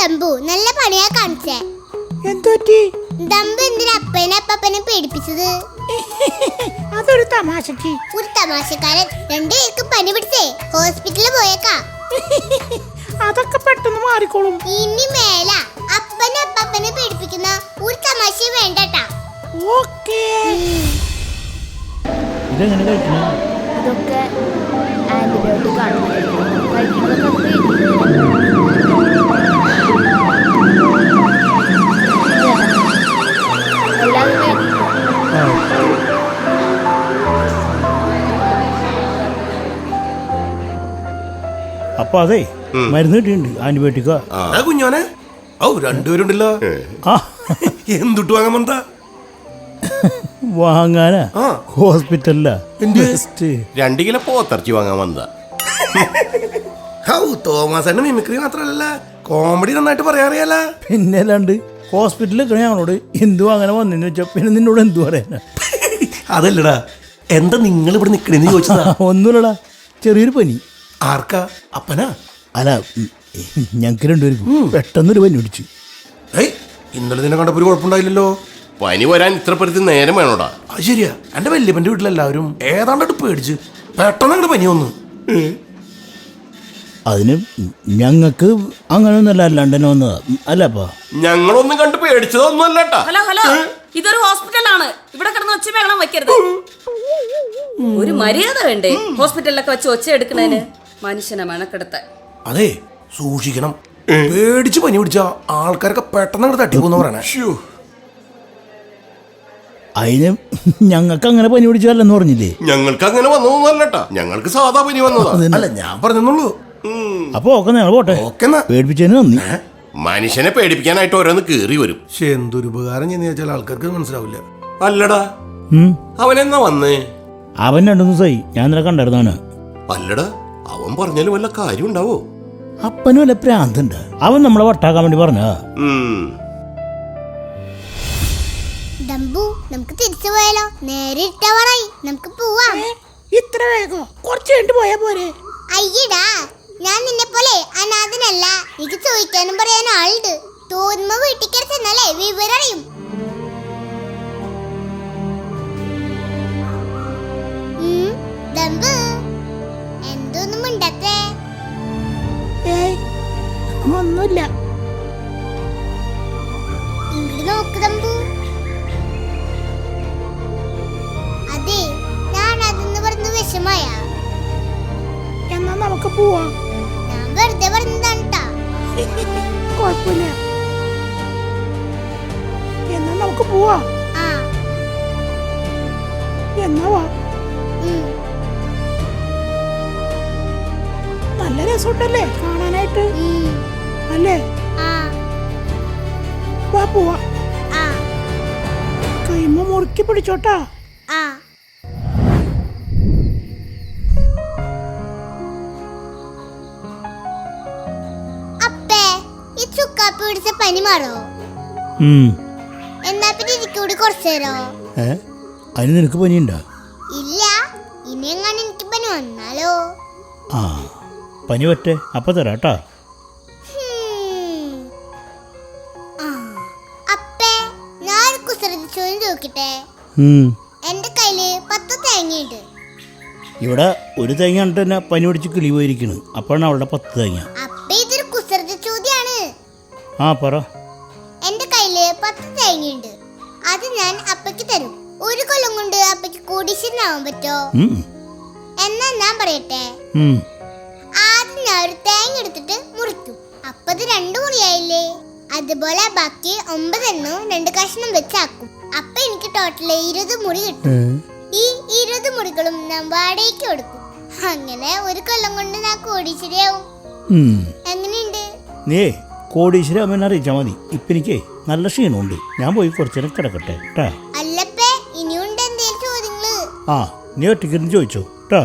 ഡംബു നല്ല പണിയാ കാണിച്ചേ. എന്തോറ്റി ദമ്പു എന്തിനാ അപ്പനെ അപ്പനെ പേടിപ്പിച്ചത്? അതൊരു തമാശക്ക് ഒരു തമാശക്കാരൻ. രണ്ടുപേർക്ക് പനി പിടിച്ചേ. ഹോസ്പിറ്റലിൽ പോയേക്കാ. അതൊക്കെ പെട്ടെന്ന് മാറിക്കോളും. ഇനി മേല. അപ്പനെ അപ്പനെ പേടിപ്പിക്കുന്ന ഒരു തമാശ വേണ്ടട്ടാ. ഓക്കേ. ഇതെങ്ങനെ കഴിക്കണം ഇതൊക്കെ ആന്റിബയോട്ടിക് ആണ്. കഴിക്കുന്നതൊക്കെ അത് പേടിക്കും. എല്ലാവരും പേടിക്കും. അപ്പൊ അതെ മരുന്ന് കിട്ടിയിട്ടുണ്ട് ആന്റിബയോട്ടിക്ക. ആ. കുഞ്ഞോനെ? ഔ രണ്ടുപേരുണ്ടല്ലോ. എന്തുട്ട് വാങ്ങാൻ വന്നതാ? വാങ്ങാനാ. ഹോസ്പിറ്റലിലാ. രണ്ട് കിലോ പോത്തിറച്ചി വാങ്ങാൻ വന്നതാ. ഹൗ തോമസ് മിമിക്രി മാത്രല്ല കോമഡി നന്നായിട്ട് പറയാറിയാലോ. പിന്നെ അല്ലാണ്ട് ഹോസ്പിറ്റലിൽ നിൽക്കണ ഞങ്ങളോട് എന്തു അങ്ങനെ വന്നെന്ന് വെച്ചാ പിന്നെ നിന്നോട് എന്തു പറയാനാ അതല്ലടാ എന്താ നിങ്ങൾ ഇവിടെ നിക്കണേന്ന് ചോദിച്ചതാ? ഒന്നുമില്ലടാ ചെറിയൊരു പനി. ആർക്കാ? അപ്പനാ? അല്ല ഞങ്ങൾക്ക് രണ്ടുപേർക്കും പെട്ടെന്നൊരു പനി പിടിച്ചു. ഏയ് ഇന്നലെ നിന്നെ കണ്ടപ്പോൾ ഒരു കുഴപ്പമുണ്ടായില്ലല്ലോ. പനി വരാൻ ഇത്ര പരിധി നേരം വേണോടാ? അത് ശരിയാ എന്റെ വല്യപ്പന്റെ വീട്ടിലെല്ലാവരും ഏതാണ്ട് പേടിച്ച് പെട്ടെന്ന് അങ്ങോട്ട് പനി വന്നു. അതിന് ഞങ്ങൾക്ക് അങ്ങനെയൊന്നുമല്ല ലണ്ടനിൽ വന്നത് അല്ലപ്പാ ഞങ്ങളൊന്നും കണ്ട് പേടിച്ചതൊന്നും അല്ലട്ടാ ഹലോ. ഹലോ ഇതൊരു ഹോസ്പിറ്റലാണ്. ഇവിടെ കിടന്ന് ഒച്ച ബഹളം വെക്കരുത്. ഒരു മര്യാദ വേണ്ടേ ഹോസ്പിറ്റലിലൊക്കെ വെച്ച് ഒച്ച എടുക്കണേന് മനുഷ്യനെ മണക്കെടുത്ത അതെ സൂക്ഷിക്കണം. പേടിച്ച് പനി പിടിച്ച ആൾക്കാരൊക്കെ പെട്ടെന്ന് അങ്ങോട്ട് തട്ടിപ്പോന്ന് പറയണേ. അതിന് ഞങ്ങൾക്ക് അങ്ങനെ പനി പിടിച്ചതല്ലെന്ന് പറഞ്ഞില്ലേ? ഞങ്ങൾക്ക് അങ്ങനെ വന്നതൊന്നും അല്ലട്ടാ ഞങ്ങൾക്ക് സാധാ പനി വന്നതാ. അല്ല ഞാൻ പറഞ്ഞെന്നുള്ളൂ. അപ്പൊ ഞങ്ങൾ പോട്ടെ. പേടിപ്പിച്ചതിന് നന്ദി. മനുഷ്യനെ പേടിപ്പിക്കാനായിട്ട് ഓരോന്ന് കേറി വരും. പക്ഷെ എന്തൊരു ഉപകാരം ചെയ്യുന്ന വെച്ചാൽ ആൾക്കാർക്ക് മനസ്സിലാവില്ല. അല്ലടാ. അവനെന്നാ വന്നേ? അവൻ രണ്ടു ദിവസമായി ഞാൻ നിന്നെ കണ്ടായിരുന്നാണ് അല്ലടാ അവൻ പറഞ്ഞാലും വല്ല കാര്യം ഉണ്ടാവോ? അപ്പനും വല്ല പ്രാന്തുണ്ട്. അവൻ നമ്മളെ വട്ടാക്കാൻ വേണ്ടി പറഞ്ഞു. ഡംബു നമുക്ക് തിരിച്ചു പോയാലോ? നേരെ ഇട്ടവറായി നമുക്ക് പോവാം. ഇത്ര വേഗം. കുറച്ച് കഴിഞ്ഞിട്ട് പോയാ പോരെ. അയ്യടാ. ഞാൻ നിന്നെ പോലെ അനാഥനല്ല. എനിക്ക് ചോദിക്കാനും പറയാനും ആളുണ്ട്. തോന്നുമ്പോ വീട്ടിൽ എന്നല്ലേ ചെന്നാലേ വിവരം അറിയും. ഉം, ഡംബു എന്തോന്നും ഉണ്ടത്തേ ഒന്നുമില്ല. നമുക്ക് പോവാം. ആ. എന്നാ നല്ല രസമുണ്ടല്ലേ കാണാനായിട്ട്? അല്ലേ? ആ. വാ പോവാ. ആ. കൈമ മുറുക്കി പിടിച്ചോട്ടാ. ആ. അപ്പേ ഈ ചുക്കാപ്പി പിടിച്ച പനി മാറോ? പിന്നെ എനിക്കൂടി കുറച്ചു തരോ ഏ? അതിന് നിനക്ക് പനിയുണ്ടോ? ഇല്ല. ഇനി എങ്ങനെ എനിക്ക് പനി വന്നാലോ? ആ പനി പറ്റേ. അപ്പൊ തരാം കേട്ടോ. അപ്പേ എന്റെ കയ്യിൽ പത്ത് തേങ്ങയുണ്ട്. ഇവിടെ ഒരു തേങ്ങ കണ്ടിട്ട് തന്നെ പനി പിടിച്ച് കിളി പോയിരിക്കണ്. അപ്പോഴാണ് അവളുടെ പത്ത് തേങ്ങ. അപ്പ ഇതൊരു കുസൃതി ചോദ്യാണ്. ആ പറ. അപ്പയ്ക്ക് കോടീശ്വരനാവാൻ പറ്റോ എന്നാ ഞാൻ പറയട്ടെ. ആദ്യം ഞാൻ ഒരു തേങ്ങ എടുത്തിട്ട് മുറിക്കും. അപ്പത് രണ്ടു മുറിയായില്ലേ? അതുപോലെ ബാക്കി ഒമ്പതെണ്ണവും രണ്ട് കഷ്ണം വെച്ചാക്കും. അപ്പൊ എനിക്ക് ടോട്ടൽ ഇരുപത് മുറി കിട്ടും. ഈ ഇരുപത് മുറികളും ഞാൻ വാടകയ്ക്ക് കൊടുക്കും. അങ്ങനെ ഒരു കൊല്ലം കൊണ്ട് ഞാൻ കോടീശ്വരിയാവും. എങ്ങനെയുണ്ട്? നീ കോടീശ്വരി അമ്മേനെ അറിയിച്ചാൽ മതി. ഇപ്പം എനിക്കേ നല്ല ക്ഷീണമുണ്ട്. ഞാൻ പോയി കുറച്ചു നേരം കിടക്കട്ടെ കേട്ടാ? ആ നീ ഒറ്റയ്ക്കിരുന്ന് ചോദിച്ചോ കേട്ടാ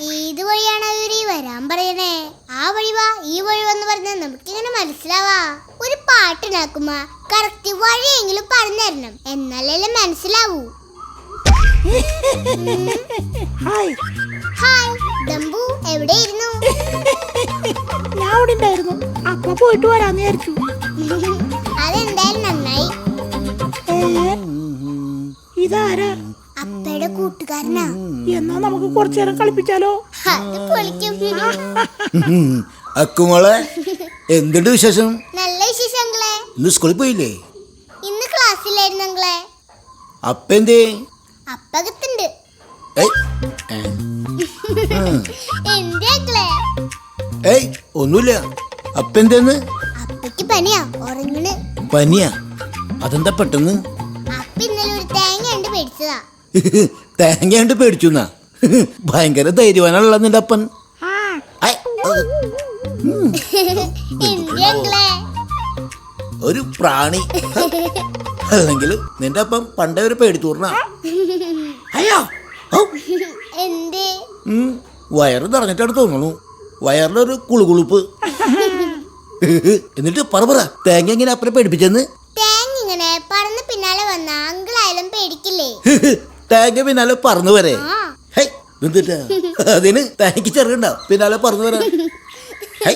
ഏത് വഴിയാണ് അവർ വരാൻ പറയണേ? ആ വഴി വാ ഈ വഴി വന്ന് പറഞ്ഞാൽ നമുക്കിങ്ങനെ മനസ്സിലാവാ. ഒരു പാട്ടുണ്ടാക്കുമ്പ കറക്റ്റ് വഴിയെങ്കിലും പറഞ്ഞു തരണം. എന്നാലല്ലേ മനസ്സിലാവൂ. ഹായ്. ഹായ് ദമ്പു എവിടെയിരുന്നു? ഞാൻ അവിടെ ഉണ്ടായിരുന്നു. അപ്പ പോയിട്ട് വരാന്ന് വിചാരിച്ചു. അതെന്തായാലും നന്നായി. ഇതാരാ? അപ്പയുടെ കൂട്ടുകാരനാ. എന്നാ നമുക്ക് കുറച്ചു നേരം കളിപ്പിച്ചാലോ? അക്കുമോളെ എന്തുണ്ട് വിശേഷം? നല്ല വിശേഷം ഇന്ന് സ്കൂളിൽ പോയില്ലേ? ഇന്ന് ക്ലാസ്സിലായിരുന്നു അപ്പെന്തേ അപ്പകത്തുണ്ട് ഏയ് ഒന്നുമില്ല. അപ്പെന്തേന്ന് അപ്പയ്ക്ക് പനിയാ ഉറങ്ങണ്. പനിയാ? അതെന്താ പെട്ടെന്ന്? അപ്പ ഇന്നലെ ഒരു തേങ്ങ കണ്ട് പേടിച്ചതാ. തേങ്ങ കണ്ട് പേടിച്ചു എന്നാ? ഭയങ്കര ധൈര്യവാനുള്ള നിന്റെ അപ്പൻ. ഒരു പ്രാണി. അല്ലെങ്കിൽ നിന്റെ അപ്പം പണ്ടേ ഒരു പേടിത്തൂർണ അയ്യോ വയറ് നിറഞ്ഞിട്ടാണ് തോന്നുന്നു. വയറിലൊരു കുളുകുളുപ്പ്. എന്നിട്ട് പറ പറ തേങ്ങ എങ്ങനെ അപ്പനെ പേടിപ്പിച്ചെന്ന്? തേങ്ങ ഇങ്ങനെ പറന്ന് പിന്നാലെ വന്ന അങ്കിളായാലും പേടിക്കില്ലേ? തേങ്ങ പിന്നാലെ പറന്നു വരെ. എന്നിട്ടാ അതിന് തനിക്ക് ചെറുണ്ടാവും പിന്നാലെ പറഞ്ഞു തരാം. ഹൈ.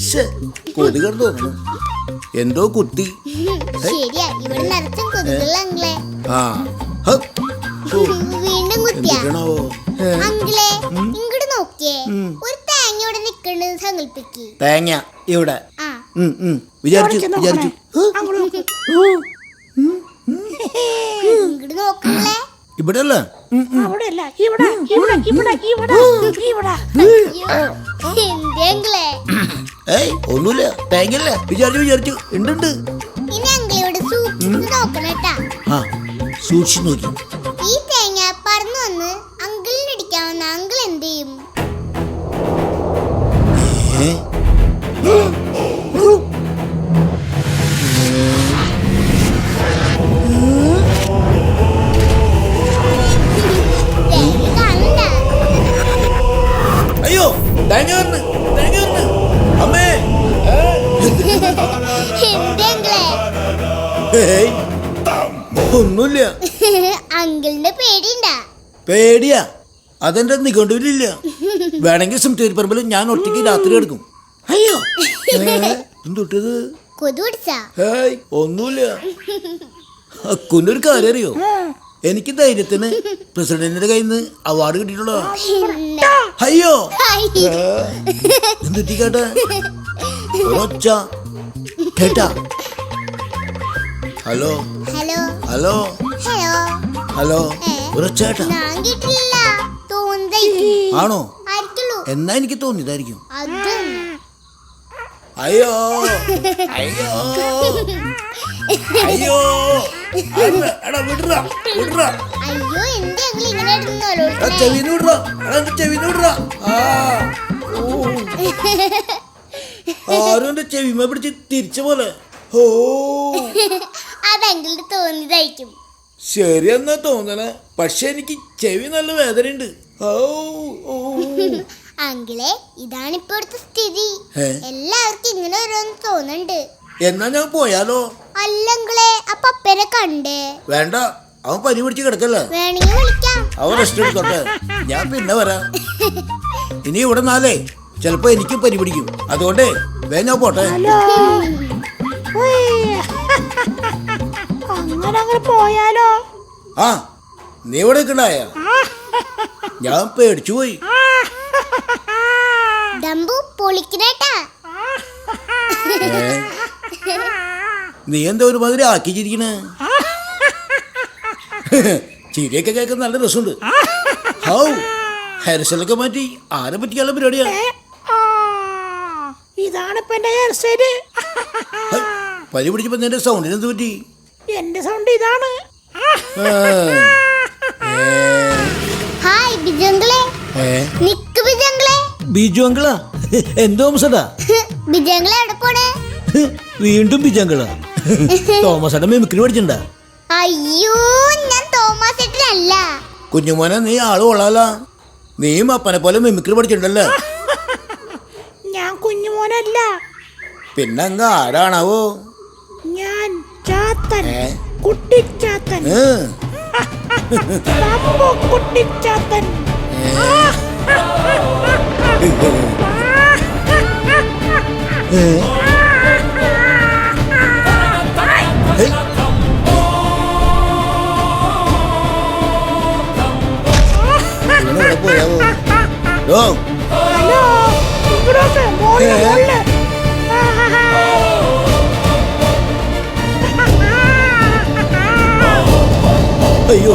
ശ്ശെ, കൊതി തോന്നുന്നു. എന്തോ കുത്തി. ആ. വീണ്ടും അങ്കിളെ ഇങ്ങോട്ട് നോക്കിയേ. ഒരു തേങ്ങ ഇവിടെ നിക്കണെന്ന് സങ്കല്പിക്ക്. തേങ്ങ ഇവിടെ. ആ. ഉം, ഉം, വിചാരിച്ചു വിചാരിച്ചു നോക്കണേ. അങ്ങോട്ട് ഇങ്ങോട്ട് നോക്കങ്ങളെ ഇവിടെ അല്ല ഇവിടെ ഇവിടെ ഇവിടെ. ഇവിടെ ഏയ് ഒന്നുമില്ല. തേങ്ങല്ല വിചാരിച്ചു വിചാരിച്ചു. ഉണ്ട് ഉണ്ട്. ഇനി അങ്കിളോട് സൂക്ഷിച്ച് നോക്കണട്ടാ ആ സൂക്ഷിച്ചു നോക്കി. ഈ തേങ്ങ പറന്നു വന്ന് അങ്കിളിനടിക്കാവുന്ന അങ്കിൾ എന്ത് ചെയ്യും? ഒന്നുമില്ല. അങ്കിളിന്റെ പേടിണ്ട പേടിയാ. അതെന്റെ നിഘണ്ടുവിലില്ല വേണമെങ്കിൽ സിംറ്റേരി പറമ്പിൽ ഞാൻ ഒറ്റയ്ക്ക് രാത്രി എടുക്കും അയ്യോ. എന്തൊട്ടത് ഏയ് ഒന്നുമില്ല. അക്കുനൊരു കാര്യം അറിയോ? എനിക്ക് ധൈര്യത്തിന് പ്രസിഡന്റിന്റെ കയ്യിൽ നിന്ന് അവാർഡ് കിട്ടിയിട്ടുള്ളതാ. അയ്യോ. ഹായ്. എന്തുറ്റി കേട്ടാ? ഒരൊച്ച. കേട്ടാ? Hello. Hello. Hello. Hello. Hello. ഉറച്ചേട്ടാ ഞാൻ കേട്ടില്ല തോന്നതായിരിക്കും ആണോ? എന്നാ എനിക്ക് തോന്നിയതായിരിക്കും. അയ്യോ. അയ്യോ. അയ്യോ. എടാ വിടറാ വിടറാ അയ്യോ എന്തേ അങ്കിൾ ഇങ്ങനെ എടാ ഇടുന്നോളൂ ചെവിന്ന് എടാ എന്റെ ചെവിന്ന് വിടറാ ആ. ഓ. ആരും എന്റെ ചെവിമ പിടിച്ച് തിരിച്ചു പോലെ. ഓ. അങ്കിളിന് തോന്നിയതായിരിക്കും. ശരിയെന്നാ തോന്നണ. പക്ഷെ എനിക്ക് ചെവി നല്ല വേദനയുണ്ട്. ഓ ഓ അങ്കിളെ ഇതാണ് ഇപ്പോഴത്തെ സ്ഥിതി. ഏ? എല്ലാവർക്കും ഇങ്ങനെ ഓരോന്ന് തോന്നുന്നുണ്ട് എന്നാ ഞാൻ പോയാലോ? അല്ലങ്കിളെ അപ്പൊ അപ്പനെ കണ്ടേ. വേണ്ട അവൻ പനി പിടിച്ച് കിടക്കല്ലേ. വേണമെങ്കിൽ വിളിക്കാം. അവൻ റെസ്റ്റ് എടുത്തോട്ടെ. ഞാൻ പിന്നെ വരാം. ഇനി ഇവിടെ നാലേ ചിലപ്പോ എനിക്കും പനി പിടിക്കും. അതുകൊണ്ടേ വേ ഞാൻ പോട്ടെ. അങ്ങനെ പോയാലോ? ആ നീ ഇവിടെ നിൽക്കണ്ടായ? ഞാൻ പേടിച്ചു പോയി. ഡംബു പൊളിക്കണേട്ടാ. നീ എന്താ ഒരുമാതിരി ആക്കി ചിരിക്കണേ ചിരിയൊക്കെ കേൾക്കാൻ നല്ല രസമുണ്ട്. ഹൗ ഹെയർസ്റ്റൈലൊക്കെ മാറ്റി ആരെ പറ്റിയുള്ള പരിപാടിയാ? ഇതാണ് ഇപ്പൊ എന്റെ ഹെയർസ്റ്റൈൽ പനി പിടിച്ചപ്പോ നിന്റെ സൗണ്ടിനെന്ത് പറ്റി? എന്റെ സൗണ്ട് ഇതാണ്. ഹായ് ബിജങ്കിളെ? നിക്ക് ബിജങ്കിളെ ബിജു അങ്കിളാ? എന്തോ തോമസടാ ബിജങ്കിളെ എവിടെ പോണേ? വീണ്ടും ബിജു അങ്കിളാ. തോമസയുടെ മിമിക്രി പഠിച്ചിട്ടുണ്ടാ? അയ്യോ ഞാൻ തോമസ് ഏട്ടനല്ല കുഞ്ഞുമോനെ നീ ആൾ കൊള്ളാല. നീയും അപ്പനെ പോലെ മിമിക്രി പഠിച്ചിട്ടുണ്ടല്ലേ? ഞാൻ കുഞ്ഞുമോനല്ല. പിന്നെങ്ക ആരാണാവോ? ചാത്തൻ? കുട്ടിച്ചാത്തൻ? സംഭവ കുട്ടിച്ചാത്തൻ ഏ? അയ്യോ